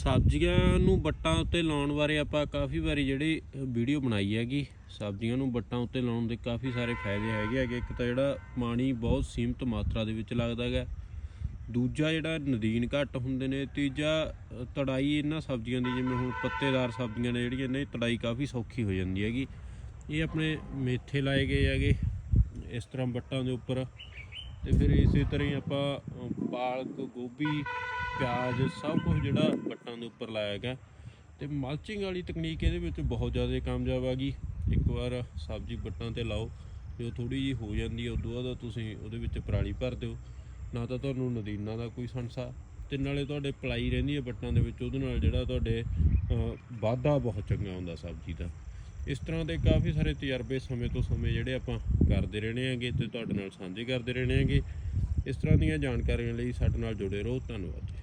ਸਬਜ਼ੀਆਂ ਨੂੰ ਬੱਟਾਂ ਉੱਤੇ ਲਾਉਣ ਬਾਰੇ ਆਪਾਂ ਕਾਫੀ ਵਾਰੀ ਜਿਹੜੀ ਵੀਡੀਓ ਬਣਾਈ ਹੈਗੀ, ਸਬਜ਼ੀਆਂ ਨੂੰ ਬੱਟਾਂ ਉੱਤੇ ਲਾਉਣ ਦੇ ਕਾਫੀ ਸਾਰੇ ਫਾਇਦੇ ਹੈਗੇ ਹੈਗੇ। ਇੱਕ ਤਾਂ ਜਿਹੜਾ ਪਾਣੀ ਬਹੁਤ ਸੀਮਤ ਮਾਤਰਾ ਦੇ ਵਿੱਚ ਲੱਗਦਾ ਹੈਗਾ। ਦੂਜਾ ਜਿਹੜਾ ਨਦੀਨ ਘੱਟ ਹੁੰਦੇ ਨੇ, ਤੀਜਾ ਤੜਾਈ ਇਹਨਾਂ ਸਬਜ਼ੀਆਂ ਦੀ, ਜਿਵੇਂ ਹੁਣ ਪੱਤੇਦਾਰ ਸਬਜ਼ੀਆਂ ਨੇ ਜਿਹੜੀਆਂ ਇਹਨਾਂ ਦੀ ਤੜਾਈ ਕਾਫੀ ਸੌਖੀ ਹੋ ਜਾਂਦੀ ਹੈਗੀ। ਇਹ ਆਪਣੇ ਮੇਥੇ ਲਾਏ ਗਏ ਹੈਗੇ, ਇਸ ਤਰ੍ਹਾਂ ਬੱਟਾਂ ਦੇ ਉੱਪਰ। ਤੇ ਫਿਰ ਇਸੇ ਤਰ੍ਹਾਂ ਹੀ ਆਪਾਂ ਪਾਲਕ, ਗੋਭੀ ਪਿਆਜ਼, ਸਭ ਕੁਝ ਜਿਹੜਾ ਬੱਟਾਂ ਦੇ ਉੱਪਰ ਲਾਇਆ ਗਿਆ ਤੇ ਮਲਚਿੰਗ ਵਾਲੀ ਤਕਨੀਕ ਇਹਦੇ ਵਿੱਚ ਬਹੁਤ ਜ਼ਿਆਦਾ ਕਾਮਯਾਬ ਆ ਗਈ। ਇੱਕ ਵਾਰ ਸਬਜ਼ੀ ਬੱਟਾਂ ਤੇ ਲਾਓ, ਜੋ ਥੋੜੀ ਜੀ ਹੋ ਜਾਂਦੀ ਹੈ, ਉਦੋਂ ਬਾਅਦ ਤੁਸੀਂ ਉਹਦੇ ਵਿੱਚ ਪਰਾਲੀ ਭਰ ਦਿਓ। ਨਾ ਤਾਂ ਤੁਹਾਨੂੰ ਨਦੀਨਾਂ ਦਾ ਕੋਈ ਸੰਸਾ, ਤੇ ਨਾਲੇ ਤੁਹਾਡੇ ਪਲਾਈ ਰਹਿੰਦੀ ਹੈ ਬੱਟਾਂ ਦੇ ਵਿੱਚ, ਉਹਦੇ ਨਾਲ ਜਿਹੜਾ ਤੁਹਾਡੇ ਵਾਧਾ ਬਹੁਤ ਚੰਗਾ ਹੁੰਦਾ ਸਬਜ਼ੀ ਦਾ। ਇਸ ਤਰ੍ਹਾਂ ਦੇ ਕਾਫੀ ਸਾਰੇ ਤਜਰਬੇ ਸਮੇਂ ਤੋਂ ਸਮੇਂ ਜਿਹੜੇ ਆਪਾਂ ਕਰਦੇ ਰਹਿਣੇ ਆਂਗੇ ਤੇ ਤੁਹਾਡੇ ਨਾਲ ਸਾਂਝੇ ਕਰਦੇ ਰਹਿਣੇ ਆਂਗੇ ਇਸ ਤਰ੍ਹਾਂ ਦੀਆਂ ਜਾਣਕਾਰੀਆਂ ਲਈ ਸਾਡੇ ਨਾਲ ਜੁੜੇ ਰਹੋ। ਧੰਨਵਾਦ ਜੀ।